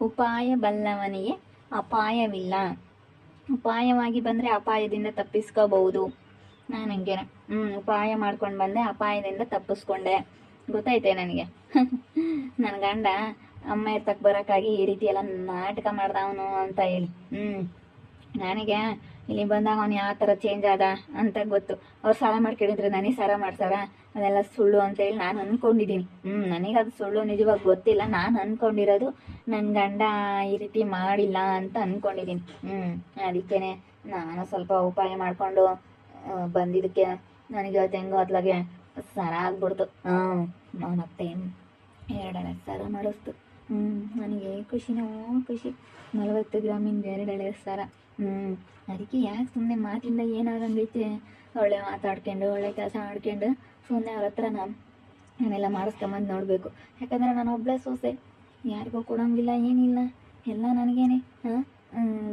ಉಪಾಯ ಬಲ್ಲವನಿಗೆ ಅಪಾಯವಿಲ್ಲ. ಉಪಾಯವಾಗಿ ಬಂದರೆ ಅಪಾಯದಿಂದ ತಪ್ಪಿಸ್ಕೋಬಹುದು. ನಾನು ಹಂಗೆ. ಹ್ಞೂ ಉಪಾಯ ಮಾಡ್ಕೊಂಡು ಬಂದೆ, ಅಪಾಯದಿಂದ ತಪ್ಪಿಸ್ಕೊಂಡೆ. ಗೊತ್ತೈತೆ ನನಗೆ? ನನ್ನ ಗಂಡ ಅಮ್ಮ ಎತ್ತಕ್ಕೆ ಬರೋಕ್ಕಾಗಿ ಈ ರೀತಿ ಎಲ್ಲ ನಾಟಕ ಮಾಡ್ದವನು ಅಂತ ಹೇಳಿ. ಹ್ಞೂ ನನಗೆ ಇಲ್ಲಿ ಬಂದಾಗ ಅವ್ನು ಯಾವ ಥರ ಚೇಂಜ್ ಆದ ಅಂತ ಗೊತ್ತು. ಅವ್ರು ಸಾಲ ಮಾಡ್ಕೊಂಡಿದ್ರೆ ನನಗೆ ಸಾಲ ಮಾಡ್ತಾರ? ಅದೆಲ್ಲ ಸುಳ್ಳು ಅಂತ ಹೇಳಿ ನಾನು ಅಂದ್ಕೊಂಡಿದ್ದೀನಿ ಹ್ಞೂ ನನಗೆ ಅದು ಸುಳ್ಳು ನಿಜವಾಗಿ ಗೊತ್ತಿಲ್ಲ. ನಾನು ಅಂದ್ಕೊಂಡಿರೋದು ನನ್ನ ಗಂಡ ಈ ರೀತಿ ಮಾಡಿಲ್ಲ ಅಂತ ಅಂದ್ಕೊಂಡಿದ್ದೀನಿ ಹ್ಞೂ ಅದಕ್ಕೇ ನಾನು ಸ್ವಲ್ಪ ಉಪಾಯ ಮಾಡಿಕೊಂಡು ಬಂದಿದ್ದಕ್ಕೆ ನನಗೆ ಅದು ಹೆಂಗೋ ಸರ ಆಗ್ಬಿಡ್ತು. ಹ್ಞೂ ಮತ್ತೆ ಎರಡು ಸರ ಮಾಡಿಸ್ತು. ಖುಷಿನೋ ಖುಷಿ. ನಲವತ್ತು ಗ್ರಾಮಿಂದ ಎರಡೆಳೆ ಸರ. ಹ್ಞೂ ಅದಕ್ಕೆ ಯಾಕೆ ಸುಮ್ಮನೆ ಮಾತಿಂದ ಏನಾಗಂಗೈತೆ ಒಳ್ಳೆ ಮಾತಾಡ್ಕೊಂಡು, ಒಳ್ಳೆ ಕೆಲಸ ಮಾಡ್ಕೊಂಡು ಸುಮ್ಮನೆ ಅವ್ರ ಹತ್ರ ನಾನು ನಾನೆಲ್ಲ ಮಾಡಿಸ್ಕೊಂಬಂದು ನೋಡಬೇಕು. ಯಾಕಂದರೆ ನಾನು ಒಬ್ಬಳೇ ಸೋಸೆ. ಯಾರಿಗೂ ಕೊಡೋಂಗಿಲ್ಲ, ಏನಿಲ್ಲ. ಎಲ್ಲ ನನಗೇನೆ. ಹಾಂ?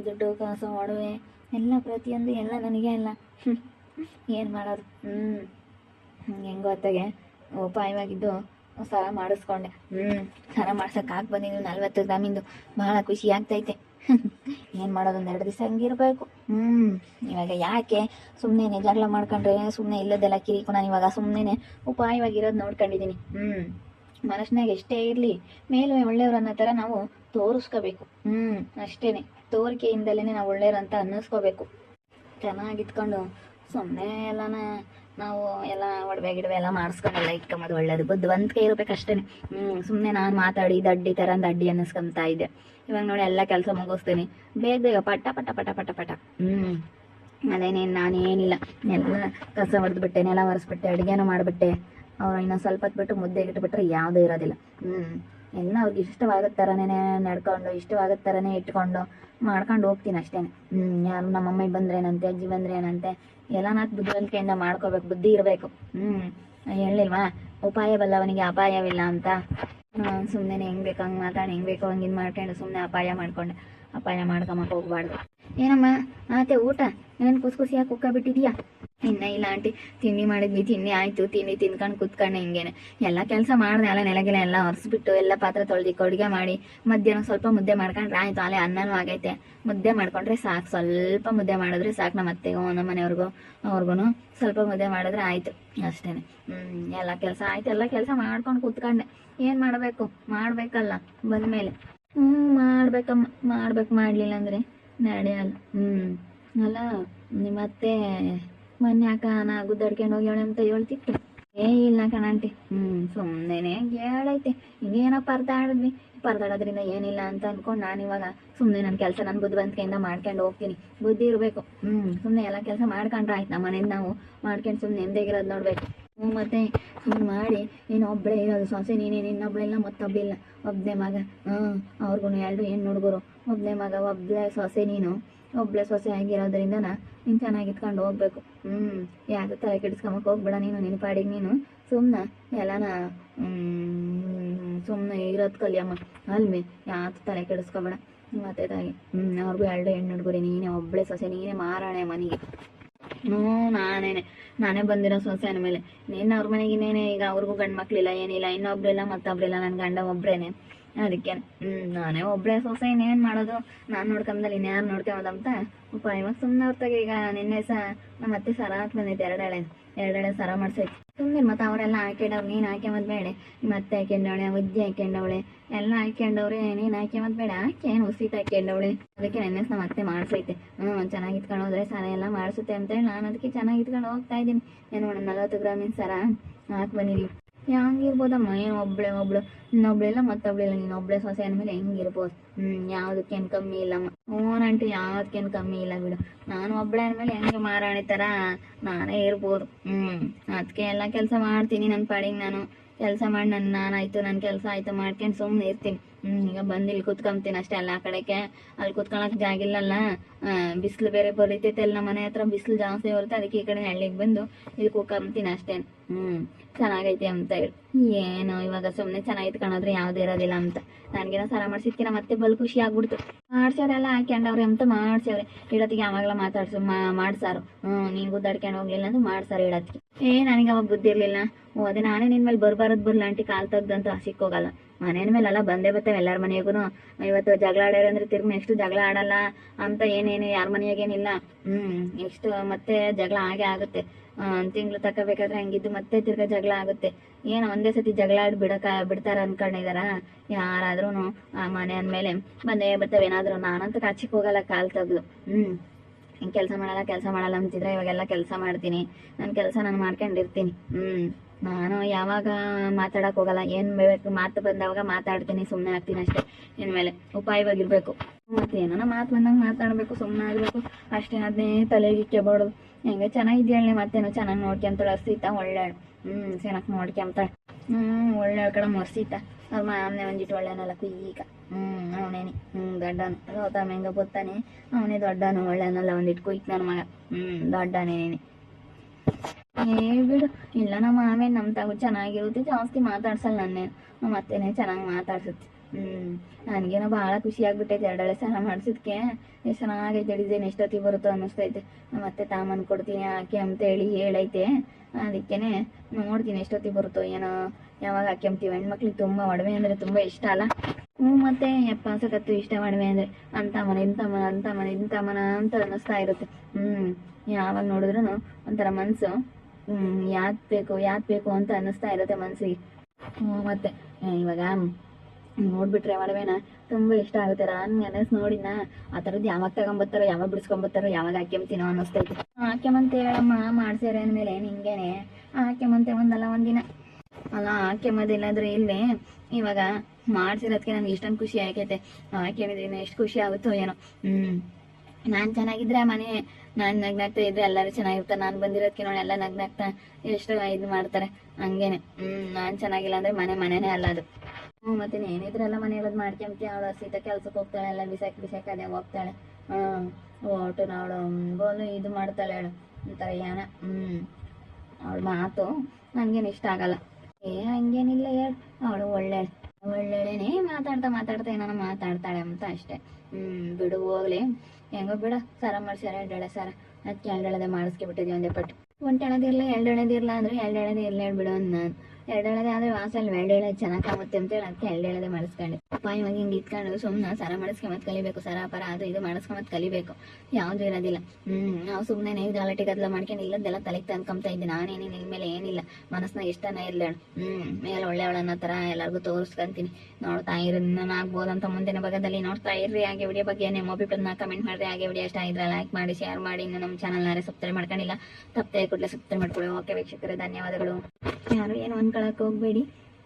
ದುಡ್ಡು, ಕಾಸು, ಒಡವೆ, ಎಲ್ಲ ಪ್ರತಿಯೊಂದು ಎಲ್ಲ ನನಗೆ ಅಲ್ಲ. ಏನು ಮಾಡೋದು? ಹ್ಞೂ ಹೆಂಗೋ ಅತ್ತಾಗೆ ಉಪಾಯವಾಗಿದ್ದು ಸರ ಮಾಡಿಸ್ಕೊಂಡೆ. ಹ್ಞೂ ಸರ ಮಾಡ್ಸೋಕೆ ಹಾಕಿ ಬಂದಿದ್ದು ನಲ್ವತ್ತು ಗ್ರಾಮಿಂದು ಭಾಳ ಖುಷಿ ಆಗ್ತೈತೆ. ಏನು ಮಾಡೋದು ಒಂದು ಎರಡು ದಿವಸ ಹಂಗಿರ್ಬೇಕು ಹ್ಞೂ ಇವಾಗ ಯಾಕೆ? ಸುಮ್ಮನೆ ಜಗಳ ಮಾಡ್ಕೊಂಡ್ರೆ ಸುಮ್ಮನೆ ಇಲ್ಲದೆಲ್ಲ ಕಿರಿಕು ನಾನು ಇವಾಗ ಸುಮ್ಮನೆ ಉಪಾಯವಾಗಿರೋದು ನೋಡ್ಕೊಂಡಿದ್ದೀನಿ ಹ್ಞೂ ಮನಸ್ಸಿನಾಗ ಎಷ್ಟೇ ಇರಲಿ ಒಳ್ಳೆಯವ್ರು ಅನ್ನೋ ಥರ ನಾವು ತೋರಿಸ್ಕೋಬೇಕು. ಹ್ಞೂ ಅಷ್ಟೇ ತೋರಿಕೆಯಿಂದಲೇ ನಾವು ಒಳ್ಳೆಯವ್ರು ಅಂತ ಅನ್ನಿಸ್ಕೋಬೇಕು. ಚೆನ್ನಾಗಿತ್ಕೊಂಡು ಸುಮ್ಮನೆ ಎಲ್ಲನ ನಾವು ಎಲ್ಲ ಒಡವೆ ಗಿಡವೆ ಎಲ್ಲ ಮಾಡಿಸ್ಕೊಂಡೆಲ್ಲ ಇಟ್ಕೊಂಬೋದು ಒಳ್ಳೇದು. ಬುದ್ಧಿವಂತಿಕೆ ಇರ್ಬೇಕು ಅಷ್ಟೇ ಸುಮ್ಮನೆ ನಾನು ಮಾತಾಡಿ ದಡ್ಡಿ ಥರ ಅಡ್ಡಿ ಅನ್ನಿಸ್ಕೊಂತ ಇದ್ದೆ. ಇವಾಗ ನೋಡಿ ಎಲ್ಲ ಕೆಲಸ ಮುಗಿಸ್ತೀನಿ. ಬೇಗ ಬೇಗ ಪಟ ಪಟ ಪಟ ಪಟ ಪಟ. ಹ್ಞೂ ಅದೇನೇನು ನಾನೇನಿಲ್ಲ. ಎಲ್ಲ ಕಸ ಹೊಡೆದ್ಬಿಟ್ಟೆ ನೆಲ ಒರೆಸ್ಬಿಟ್ಟೆ, ಅಡುಗೆನೂ ಮಾಡಿಬಿಟ್ಟೆ. ಅವ್ರು ಇನ್ನೊಂದು ಸ್ವಲ್ಪ ಹೊತ್ತು ಬಿಟ್ಟು ಮುದ್ದೆ ಇಟ್ಬಿಟ್ರೆ ಯಾವುದೂ ಇರೋದಿಲ್ಲ. ಹ್ಞೂ ಎಲ್ಲ ಅವ್ರಿಗೆ ಇಷ್ಟವಾಗೋ ಥರನೇ ನಡ್ಕೊಂಡು ಇಷ್ಟವಾಗೋ ಥರನೇ ಇಟ್ಕೊಂಡು ಮಾಡ್ಕೊಂಡು ಹೋಗ್ತೀನಿ ಅಷ್ಟೇ ಹ್ಞೂ ಯಾರು ನಮ್ಮ ಮಮ್ಮಿ ಬಂದ್ರೇನಂತೆ, ಅಜ್ಜಿ ಬಂದ್ರೇನಂತೆ ಎಲ್ಲ ನಾಲ್ಕು ಬುದ್ಧಿವಂತಿಕೆಯಿಂದ ಮಾಡ್ಕೋಬೇಕು, ಬುದ್ಧಿ ಇರಬೇಕು. ಹ್ಞೂ ಹೇಳಿಲ್ವಾ ಉಪಾಯ ಬಲ್ಲವನಿಗೆ ಅಪಾಯವಿಲ್ಲ ಅಂತ. ಸುಮ್ಮನೆ ಹೆಂಗೆ ಬೇಕು, ಹಂಗೆ ಮಾತಾಡಿ, ಹೆಂಗೆ ಬೇಕು ಹಂಗೆ ಮಾಡ್ಕೊಂಡು ಸುಮ್ಮನೆ ಅಪಾಯ ಮಾಡ್ಕೊಂಡೆ. ಅಪಾಯ ಮಾಡ್ಕೊಂಬಕ್ಕೆ ಹೋಗ್ಬಾರ್ದು. ಏನಮ್ಮ, ಆತೆ ಊಟ? ಏನು ಕುಸ್ ಕುಸಿಯಾಗಿ ಕುಕ್ಕ ಬಿಟ್ಟಿದ್ಯಾ? ಇನ್ನ ಇಲ್ಲ ಆಂಟಿ. ತಿಂಡಿ ಮಾಡಿದ್ವಿ ತಿಂಡಿ ಆಯ್ತು. ತಿಂಡಿ ತಿನ್ಕೊಂಡು ಕುತ್ಕೊಂಡೆ ಹಿಂಗೇನೆ. ಎಲ್ಲ ಕೆಲಸ ಮಾಡಿದೆ ಅಲ್ಲ ನೆಲಗೆಲ್ಲ ಎಲ್ಲ ಒರೆಸ್ಬಿಟ್ಟು ಎಲ್ಲ ಪಾತ್ರೆ ತೊಳ್ದಿಕ್ಕೆ ಅಡುಗೆ ಮಾಡಿ. ಮಧ್ಯಾಹ್ನ ಸ್ವಲ್ಪ ಮುದ್ದೆ ಮಾಡ್ಕೊಂಡ್ರೆ ಆಯ್ತು, ಅಲ್ಲೇ ಅನ್ನನೂ ಆಗೈತೆ. ಮುದ್ದೆ ಮಾಡ್ಕೊಂಡ್ರೆ ಸಾಕು. ಸ್ವಲ್ಪ ಮುದ್ದೆ ಮಾಡಿದ್ರೆ ಸಾಕು ನಮ್ಮ ಅತ್ತೆಗೂ, ನಮ್ಮ ಮನೆಯವ್ರಿಗೂ ಅವ್ರಿಗೂ ಸ್ವಲ್ಪ ಮುದ್ದೆ ಮಾಡಿದ್ರೆ ಆಯ್ತು ಅಷ್ಟೇನೆ. ಹ್ಞೂ ಎಲ್ಲ ಕೆಲಸ ಆಯ್ತು. ಎಲ್ಲ ಕೆಲಸ ಮಾಡ್ಕೊಂಡು ಕುತ್ಕೊಂಡೆ. ಏನು ಮಾಡಬೇಕು? ಮಾಡಬೇಕಲ್ಲ, ಬಂದಮೇಲೆ. ಹ್ಞೂ ಮಾಡ್ಬೇಕಮ್ಮ. ಮಾಡ್ಬೇಕು, ಮಾಡಲಿಲ್ಲ ಅಂದ್ರೆ ನಡೆಯಲ್ಲ. ಹ್ಞೂ ಅಲ್ಲ ನಿಮ್ಮ ಅತ್ತೆ ಮೊನ್ನೆ ನಾ ಗುದ್ದಾಡ್ಕೊಂಡು ಹೋಗ್ಯಾಳೆ ಅಂತ ಹೇಳ್ತಿತ್ತು. ಏ, ಇಲ್ಲ ಕಣಂಟಿ ಹ್ಞೂ ಸುಮ್ಮನೆ ಹೇಳೈತೆ ಹಿಂಗೇನೋ ಪರದಾಡಿದ್ವಿ ಪರದಾಡೋದ್ರಿಂದ ಏನಿಲ್ಲ ಅಂತ ಅನ್ಕೊಂಡು ನಾನು ಇವಾಗ ಸುಮ್ಮನೆ ನನ್ನ ಕೆಲಸ ನನ್ನ ಬುದ್ಧಿವಂತಿಕೆಯಿಂದ ಮಾಡ್ಕೊಂಡು ಹೋಗ್ತೀನಿ. ಬುದ್ಧಿ ಇರಬೇಕು. ಹ್ಞೂ ಸುಮ್ಮನೆ ಎಲ್ಲ ಕೆಲಸ ಮಾಡ್ಕೊಂಡ್ರೆ ಆಯ್ತು ನಮ್ಮ ಮನೆಯಿಂದ ನಾವು ಮಾಡ್ಕೊಂಡು ಸುಮ್ಮನೆ ನೆಮ್ಮದಿಗಿರೋದು ನೋಡ್ಬೇಕು. ಹ್ಞೂ ಮತ್ತೆ ಸುಮ್ಮನೆ ಮಾಡಿ. ನೀನು ಒಬ್ಬಳೇ ಇರೋದು ಸೊಸೆ ನೀನೇ ಇನ್ನೊಬ್ಳಿಲ್ಲ ಮತ್ತೊಬ್ಬಿಲ್ಲ ಒಬ್ಬನೇ ಮಗ. ಹ್ಞೂ ಅವ್ರಿಗೂ ಎರಡು ಹೆಣ್ಣು ಹುಡುಗರು. ಒಬ್ಬನೇ ಮಗ ಒಬ್ಬಳೇ ಸೊಸೆ ನೀನು. ಒಬ್ಬಳೆ ಸೊಸೆ ಆಗಿರೋದ್ರಿಂದ ನೀನು ಚೆನ್ನಾಗಿ ಇಟ್ಕೊಂಡು ಹೋಗ್ಬೇಕು. ಹ್ಞೂ ಯಾವ್ದು ತಲೆ ಕೆಡಿಸ್ಕೊಂಬಕ್ಕೆ ಹೋಗ್ಬೇಡ ನೀನು ನಿನ್ನ ಪಾಡಿಗೆ ನೀನು. ಸುಮ್ಮನೆ ಎಲ್ಲನ ಸುಮ್ಮನೆ ಇರೋದು ಕಲಿಯಮ್ಮ. ಅಲ್ಮಿ ಯಾವ್ದು ತಲೆ ಕೆಡಿಸ್ಕೊಬೇಡ. ಮತ್ತೆ ತಾಯಿ ಹ್ಞೂ ಅವ್ರಿಗೂ ಎರಡು ಹೆಣ್ಣು ಹುಡುಗರಿ, ನೀನೇ ಒಬ್ಬಳೆ ಸೊಸೆ, ನೀನೇ ಮಾರಾಣೆ ಮನೆಗೆ. ಹ್ಞೂ, ನಾನೇನೆ. ನಾನೇ ಬಂದಿರೋ ಸೊಸೆ ಅಂದಮೇಲೆ ನೀನು ಅವ್ರ ಮನೆಗೆ ಇನ್ನೇನೆ ಈಗ ಅವ್ರಿಗೂ ಗಂಡು ಮಕ್ಳಿಲ್ಲ ಏನಿಲ್ಲ, ಇನ್ನೊಬ್ರಿಲ್ಲ ಮತ್ತೊಬ್ರಿಲ್ಲ ನನ್ನ ಗಂಡ ಒಬ್ರೇನೆ. ಅದಕ್ಕೆ ನಾನೇ ಒಬ್ಬಳೇ ಸೊಸೆ, ಇನ್ನೇನ್ ಮಾಡೋದು? ನಾನು ನೋಡ್ಕೊಂಬಲ್ಲಿ ಇನ್ಯಾರು ನೋಡ್ಕೊಂಬಂತ ಇವಾಗ ಸುಮ್ನೆ ಹೊರ್ತಾಗ ಈಗ ನಿನ್ನೆ ಸಹ ನಮ್ಮ ಅತ್ತೆ ಸರ ಹಾಕಿ ಬಂದೈತೆ ಎರಡೆಳೆ ಎರಡೆಳೆ ಸರ ಮಾಡ್ಸೈತಿ ಸುಮ್ಮನೆ ಮತ್ತೆ ಅವರೆಲ್ಲ ಹಾಕೊಂಡವ್ ನೀನ್ ಹಾಕ್ಯಂಬದ್ ಬೇಡ. ನಿಮ್ಮ ಅತ್ತೆ ಹಾಕ್ಯಂಡವಳೆ ಉಜ್ಜಿ ಹಾಕ್ಯಂಡವಳೆ, ಎಲ್ಲ ಹಾಕ್ಯಂಡವ್ರೆ, ನೀನ್ ಹಾಕ್ಯಂಬದ್ ಬೇಡ, ಹಾಕ್ಯೇನು ಉಸಿತ ಹಾಕ್ಯಂಡವಳೆ. ಅದಕ್ಕೆ ನಿನ್ನೆ ನಮ್ಮ ಅತ್ತೆ ಮಾಡ್ಸೈತೆ. ಹ್ಞೂ ಚೆನ್ನಾಗಿ ಇತ್ಕೊಂಡು ಹೋದ್ರೆ ಸರ ಎಲ್ಲ ಮಾಡಿಸುತ್ತೆ ಅಂತೇಳಿ ನಾನು ಅದಕ್ಕೆ ಚೆನ್ನಾಗಿ ಇತ್ಕೊಂಡು ಹೋಗ್ತಾ ಇದ್ದೀನಿ. ಏನು ಮಾಡೋಣ, ನಲ್ವತ್ತು ಗ್ರಾಮಿನ ಸರ ಹಾಕಿ ಹೆಂಗಿರ್ಬೋದಮ್ಮ ಏನು ಒಬ್ಳೆ, ಒಬ್ಳು. ಇನ್ನೊಬ್ಳಿಲ್ಲ ಮತ್ತೊಬ್ಳಿಲ್ಲ ನೀನು ಒಬ್ಳೆ ಸೊಸೆ ಅಂದಮೇಲೆ ಹೆಂಗಿರ್ಬೋದು? ಹ್ಞೂ ಯಾವುದಕ್ಕೇನು ಕಮ್ಮಿ ಇಲ್ಲಮ್ಮ ಹ್ಞೂ ಆಂಟಿ, ಯಾವುದಕ್ಕೇನು ಕಮ್ಮಿ ಇಲ್ಲ ಬಿಡು. ನಾನು ಒಬ್ಳೆ ಅಂದಮೇಲೆ ಹೆಂಗೆ ಮಾರಾಣಿ ಥರ ನಾನೇ ಇರ್ಬೋದು. ಹ್ಞೂ ಅದಕ್ಕೆ ಎಲ್ಲ ಕೆಲಸ ಮಾಡ್ತೀನಿ ನನ್ನ ಪಾಡಿಗೆ ನಾನು. ಕೆಲಸ ಮಾಡಿ ನನ್ನ ನಾನಾಯ್ತು ನನ್ನ ಕೆಲಸ ಆಯಿತು ಮಾಡ್ಕೊಂಡು ಸುಮ್ಮನೆ ಇರ್ತೀನಿ. ಹ್ಮ್ ಈಗ ಬಂದು ಇಲ್ಲಿ ಕುತ್ಕೊಂತೀನಿ ಅಷ್ಟೇ ಅಲ್ಲ ಆ ಕಡೆಗೆ. ಅಲ್ಲಿ ಕುತ್ಕೊಳಕ್ ಜಾಗ ಇಲ್ಲಲ್ಲ. ಬಿಸಿಲು ಬೇರೆ ಬರೀತೈತೆ ಅಲ್ಲಿ ನಮ್ಮ ಮನೆ ಹತ್ರ, ಬಿಸಿಲು ಜಾಸ್ತಿ ಬರುತ್ತೆ. ಅದಕ್ಕೆ ಈ ಕಡೆ ಹಳ್ಳಿಗೆ ಬಂದು ಇಲ್ಲಿ ಕುತ್ಕೊಂತೀನಿ ಅಷ್ಟೇ. ಹ್ಮ್, ಚೆನ್ನಾಗೈತೆ ಅಂತ ಹೇಳಿ. ಏನು, ಇವಾಗ ಸುಮ್ಮನೆ ಚೆನ್ನಾಗಿತ್ತು ಕಾಣೋದ್ರೆ ಯಾವ್ದು ಇರೋದಿಲ್ಲ ಅಂತ. ನನ್ಗೇನ ಸರ ಮಾಡ್ಸಿದ್ಕಿನ ಮತ್ತೆ ಬಲ್ ಖುಷಿ ಆಗ್ಬಿಡ್ತು. ಮಾಡ್ಸ್ಯಾರೆಲ್ಲ ಹಾಕ್ಯಂಡವ್ರೆ ಅಂತ ಮಾಡ್ಸ್ಯಾವ್ರೆ ಇಡತ್ತಿಗೆ ಯಾವಾಗಲ ಮಾತಾಡ್ಸು ಮಾಡ್ಸಾರು. ಹ್ಮ್, ನೀನ್ ಗುದ್ದಾಡ್ಕೊಂಡು ಹೋಗ್ಲಿಲ್ಲ ಅಂದ್ರೆ ಮಾಡ್ಸಾರು ಇಡತ್ತಿಗೆ. ಏ, ನನಗೆ ಅವಾಗ ಬುದ್ಧಿ ಇರ್ಲಿಲ್ಲ. ಓ, ಅದೇ ನಾನೇ ನಿನ್ ಮೇಲೆ ಬರ್ಬಾರದ್ ಬರ್ಲಾಂಟಿ ಕಾಲ್ ತೆಗ್ದಂತ ಸಿಕ್ಕೋಗಲ್ಲ. ಮನೇನ ಮೇಲೆಲ್ಲ ಬಂದೇ ಬರ್ತೇವೆ ಎಲ್ಲರ ಮನೆಗೂ ಇವತ್ತು ಜಗಳ ಆಡ್ಯಾರ ಅಂದ್ರೆ ತಿರ್ಗಿ ನೆಕ್ಸ್ಟ್ ಜಗಳ ಆಡಲ್ಲ ಅಂತ ಏನೇನು ಯಾರ ಮನೆಯಾಗೇನಿಲ್ಲ ಹ್ಮ್, ನೆಕ್ಸ್ಟ್ ಮತ್ತೆ ಜಗಳ ಆಗೇ ಆಗುತ್ತೆ. ತಿಂಗಳು ತಕೋಬೇಕಾದ್ರೆ ಹಂಗಿದ್ದು ಮತ್ತೆ ತಿರ್ಗಾ ಜಗಳ ಆಗುತ್ತೆ. ಏನು ಒಂದೇ ಸತಿ ಜಗಳ ಆಡಿ ಬಿಡಕ ಬಿಡ್ತಾರ ಅನ್ಕೊಂಡಿದಾರ? ಯಾರಾದ್ರೂ ಆ ಮನೆ ಅಂದ್ಮೇಲೆ ಬಂದೇ ಬರ್ತವೆ ಏನಾದ್ರು. ನಾನಂತೂ ಕಾಚಿಕ್ ಹೋಗಲ್ಲ ಕಾಲ್ ತೆಗ್ದು. ಹಿಂಗ್ ಕೆಲಸ ಮಾಡಲ್ಲ ಕೆಲಸ ಮಾಡಲ್ಲ ಅಂತಿದ್ರೆ ಇವಾಗೆಲ್ಲ ಕೆಲಸ ಮಾಡ್ತೀನಿ. ನನ್ನ ಕೆಲಸ ನಾನು ಮಾಡ್ಕೊಂಡಿರ್ತೀನಿ. ಹ್ಮ್. ನಾನು ಯಾವಾಗ ಮಾತಾಡಕ್ ಹೋಗಲ್ಲ, ಏನ್ ಬೇಕು ಮಾತು ಬಂದಾಗ ಮಾತಾಡ್ತೀನಿ ಸುಮ್ಮನೆ ಆಗ್ತೀನಿ ಅಷ್ಟೇ. ಇನ್ಮೇಲೆ ಉಪಾಯವಾಗಿರ್ಬೇಕು. ಮತ್ತೆ ಏನೋ ಮಾತು ಬಂದಂಗ ಮಾತಾಡ್ಬೇಕು ಸುಮ್ಮನೆ ಆಗ್ಬೇಕು. ಅಷ್ಟೇ ಅದನ್ನೇ ತಲೆಗೆ ಇಕ್ಕೆಬಾರ್ದು ಹೆಂಗೆ ಚೆನ್ನಾಗಿದ್ಯಾಳೆ ಮತ್ತೇನೋ ಚೆನ್ನಾಗಿ ನೋಡ್ಕೊಂತಾಳೆ ಹರ್ಸಿತ ಒಳ್ಳೆ ಹ್ಮ್, ಚೆನ್ನಾಗಿ ನೋಡ್ಕೊಂತಾಳೆ ಹ್ಮ್, ಒಳ್ಳೆ ಕಡೆ ಮರ್ಸೀತ ಅವ್ರ ಮಾಮನೆ ಒಂದಿಟ್ಟು ಒಳ್ಳೆನಲ್ಲ ಈಗ ಹ್ಮ್ ಅವನೇನಿ ಹ್ಮ್ ದೊಡ್ಡನು ಗೌತಮ್ ಹೆಂಗ ಗೊತ್ತಾನೆ. ಅವನೇ ದೊಡ್ಡನು ಒಳ್ಳೆನಲ್ಲ ಒಂದಿಟ್ಟು ಕುಯ್ಕ್ ನನ್ನ ಮಗ. ಹ್ಮ್ ದೊಡ್ಡನೇನಿ ಏ, ಬಿಡು. ಇಲ್ಲ, ನಮ್ಮ ಮಾಮೆ ನಮ್ಮ ತಾವು ಚೆನ್ನಾಗಿರುತ್ತೆ, ಜಾಸ್ತಿ ಮಾತಾಡ್ಸಲ್ಲ ನನ್ನೇನು ನಮ್ಮ ಅತ್ತೆನೇ ಚೆನ್ನಾಗಿ ಮಾತಾಡ್ಸುತ್ತೆ. ಹ್ಮ್. ನನ್ಗೇನೋ ಬಹಳ ಖುಷಿ ಆಗ್ಬಿಟ್ಟೈತೆ ಎರಡಳೆ ಸಲ ಮಾಡ್ಸಿದ್ಕೆ. ಎಷ್ಟು ಚೆನ್ನಾಗೈತೆ ಡಿಸೈನ್ ಎಷ್ಟೊತ್ತಿಗೆ ಬರುತ್ತೋ ಅನ್ನಿಸ್ತೈತೆ. ನಮ್ಮ ಅತ್ತೆ ತಾಮನ್ ಕೊಡ್ತೀನಿ ಹಾಕಿ ಅಂತೇಳಿ ಹೇಳೈತೆ. ಅದಕ್ಕೇನೆ ನೋಡ್ತೀನಿ ಎಷ್ಟೊತ್ತಿಗೆ ಬರುತ್ತೋ ಏನೋ. ಯಾವಾಗ ಹಾಕ್ಯಂತೀವಿ ಹೆಣ್ಮಕ್ಳಿಗೆ ತುಂಬಾ ಒಡವೆ ಅಂದ್ರೆ ತುಂಬಾ ಇಷ್ಟ ಅಲ್ಲ. ಹ್ಞೂ ಮತ್ತೆ, ಯಪ್ಪ, ಸಖತ್ತು ಇಷ್ಟ ಒಡವೆ ಅಂದ್ರೆ. ಅಂತ ಮನ ಇಂಥ ಮನ, ಅಂತ ಮನೆ ಇಂಥ ಮನ ಅಂತ ಅನ್ನಿಸ್ತಾ ಇರುತ್ತೆ. ಹ್ಮ್. ಯಾವಾಗ ನೋಡಿದ್ರು ಒಂಥರ ಮನಸ್ಸು ಹ್ಮ್ ಯಾತ್ ಬೇಕು ಯಾತ್ ಬೇಕು ಅಂತ ಅನ್ನಿಸ್ತಾ ಇರುತ್ತೆ ಹ್ಞೂ ಮತ್ತೆ ಇವಾಗ ನೋಡ್ಬಿಟ್ರೆ ಒಡವೆನ ತುಂಬಾ ಇಷ್ಟ ಆಗುತ್ತೆ. ಅನಸ್ ನೆನೆಸ್ ನೋಡಿನ ಆ ತರದ್ ಯಾವಾಗ ತಗೊಂಬತ್ತಾರೋ, ಯಾವಾಗ ಬಿಡಿಸ್ಕೊಂಬತ್ತಾರೋ, ಯಾವಾಗ ಹಾಕ್ಯಂತೀನೋ ಅನ್ನಿಸ್ತೈತಿ. ಹೇಳಮ್ಮ ಮಾಡ್ಸ್ಯಾರ ಅಂದ್ಮೇಲೆ ನಿಂಗೇನೆ. ಹಾಕ್ಯಮಂತೆ ಒಂದಲ್ಲ, ಒಂದಿನ. ಅಲ್ಲ ಹಾಕ್ಯಮದಿಲ್ಲಾದ್ರೆ ಇಲ್ಲಿ ಇವಾಗ ಮಾಡ್ಸಿರೋದಕ್ಕೆ ನನಗೆ ಇಷ್ಟೊಂದು ಖುಷಿ ಆಗೈತೆ ಹಾಕ್ಯಮಿದ್ದೀನಿ ಎಷ್ಟು ಖುಷಿ ಆಗುತ್ತೋ ಏನೋ. ಹ್ಮ್. ನಾನ್ ಚೆನ್ನಾಗಿದ್ರೆ ಮನೆ, ನಾನ್ ನಗ್ನಾಗ್ತಾ ಇದ್ರೆ ಎಲ್ಲರೂ ಚೆನ್ನಾಗಿರ್ತಾರೆ. ನಾನ್ ಬಂದಿರೋದಕ್ಕೆ ನೋಡಿ ಎಲ್ಲ ನಗ್ನಾಗ್ತಾ ಎಷ್ಟು ಇದು ಮಾಡ್ತಾರೆ. ಹಂಗೇನೆ. ಹ್ಮ್, ನಾನ್ ಚೆನ್ನಾಗಿಲ್ಲ ಅಂದ್ರೆ ಮನೆ ಮನೆನೇ ಅಲ್ಲ ಅದು. ಹ್ಮ್, ಮತ್ತೆ ಏನಿದ್ರೆಲ್ಲ ಮನೆ ಇರೋದ್ ಮಾಡ್ಕೊಂತೀಯ ಅವಳು ಸೀತ ಕೆಲ್ಸಕ್ಕೆ ಹೋಗ್ತಾಳೆ, ಎಲ್ಲ ಬಿಸಾಕ್ ಬಿಸಾಕ್ ಅದೇ ಹೋಗ್ತಾಳೆ. ಹ್ಮ್, ಒಟ್ಟು ಅವಳು ಬೋಲು ಇದು ಮಾಡ್ತಾಳೆ ಹೇಳು. ಒಂಥರ ಏನ ಹ್ಮ್, ಅವಳ ಮಾತು ನನ್ಗೇನು ಇಷ್ಟ ಆಗಲ್ಲ. ಏ, ಹಂಗೇನಿಲ್ಲ ಹೇಳು. ಅವಳು ಒಳ್ಳೆ ಒಳ್ಳೆಳೇನೆ ಮಾತಾಡ್ತಾ ಮಾತಾಡ್ತಾ ಏನಾನ ಮಾತಾಡ್ತಾಳೆ ಅಂತ ಅಷ್ಟೇ. ಹ್ಮ್, ಬಿಡು ಹೋಗ್ಲಿ. ಹೆಂಗೋ ಬಿಡ, ಸರ ಮಾಡ್ಸ್ಯಾರ ಎರಡೆಳೆ ಸರ. ಅದಕ್ಕೆ ಎರಡೆಳೆದೆ ಮಾಡಿಸ್ಕೊಬಿಟ್ಟಿದ್ವಿ ಒಂದೇ ಪಟ್ಟು. ಒಂಟೆಳದಿರ್ಲ ಎರಡೆಳೆದಿರ್ಲ ಅಂದ್ರೆ ಎರಡೆಳೆದೆ ಇರ್ಲ ಬಿಡು ನಾನು. ಎರಡೆಳೆದೆ ಆದ್ರೆ ವಾಸಲ್ಲಿ ಎರಡು ಎರಡೆಳೆ ಅಂತ ಹೇಳಿ ಅದಕ್ಕೆ ಹೇಳದೆ ಮಾಡಿಸ್ಕೊಂಡೆ. ಅಪ್ಪಾಯಿ ಇವಾಗ ಹಿಂಗೆ ಇಟ್ಕೊಂಡು ಸುಮ್ಮನೆ ಸರ ಮಾಡಿಸ್ಕೊಂಬತ್ ಕಲಿಬೇಕು, ಸರ ಪರ ಅದು ಇದು ಮಾಡಿಸ್ಕೊಂಬತ್ ಕಲಿಬೇಕು. ಯಾವ್ದು ಇರೋದಿಲ್ಲ. ಹ್ಮ್, ನಾವು ಸುಮ್ಮನೆ ನೀವು ಗಲಾಟೆ ಗದ್ದಲ ಮಾಡ್ಕೊಂಡು ಇಲ್ಲದೆಲ್ಲ ತಲೆಗೆ ತಂದ್ಕೊಂತ ಇದ್ದೆ. ನಾನೇನು ನಿನ್ ಮೇಲೆ ಏನಿಲ್ಲ. ಮನಸ್ನಾಗ ಇಷ್ಟನೇ ಇರ್ಲೇಳು ಹ್ಮ್, ಮೇಲೆ ಒಳ್ಳೆಯವಳನ್ನ ತರ ಎಲ್ಲರಿಗೂ ತೋರಿಸ್ಕೊಂತೀನಿ. ನೋಡ್ತಾ ಇರಿ ನಾನು ಆಗ್ಬೋದಂತ ಮುಂದಿನ ಭಾಗದಲ್ಲಿ ನೋಡ್ತಾ ಇರ್ರಿ. ಹಾಗೆ ವಿಡಿಯೋ ಬಗ್ಗೆ ನಿಮ್ಮ ಅಭಿಪ್ರಾಯನ ಕಮೆಂಟ್ ಮಾಡ್ರಿ. ಹಾಗೆ ವಿಡಿಯೋ ಇಷ್ಟ ಆಗಿದ್ರೆ ಲೈಕ್ ಮಾಡಿ ಶೇರ್ ಮಾಡಿ. ಇನ್ನು ನಮ್ಮ ಚಾನಲ್ನಾರೆ ಸಬ್ಸ್ಕ್ರೈಬ್ ಮಾಡ್ಕೊಂಡಿಲ್ಲ. ತಪ್ಪದೆ ಕೂಡಲೇ ಸಬ್ಸ್ಕ್ರೈಬ್ ಮಾಡ್ಕೊಳ್ಳಿ. ಓಕೆ ವೀಕ್ಷಕರೇ, ಧನ್ಯವಾದಗಳು. ಯಾರು ಏನು ಅನ್ಕೊಳಕ್ ಹೋಗ್ಬೇಡಿ.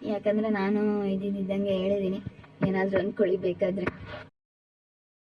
ಯಾಕಂದ್ರೆ ನಾನು ಇದ್ದಿದ್ದಂಗೆ ಹೇಳಿದ್ದೀನಿ ಏನಾದರೂ ಅಂದ್ಕೊಳ್ಳಿ ಬೇಕಾದ್ರೆ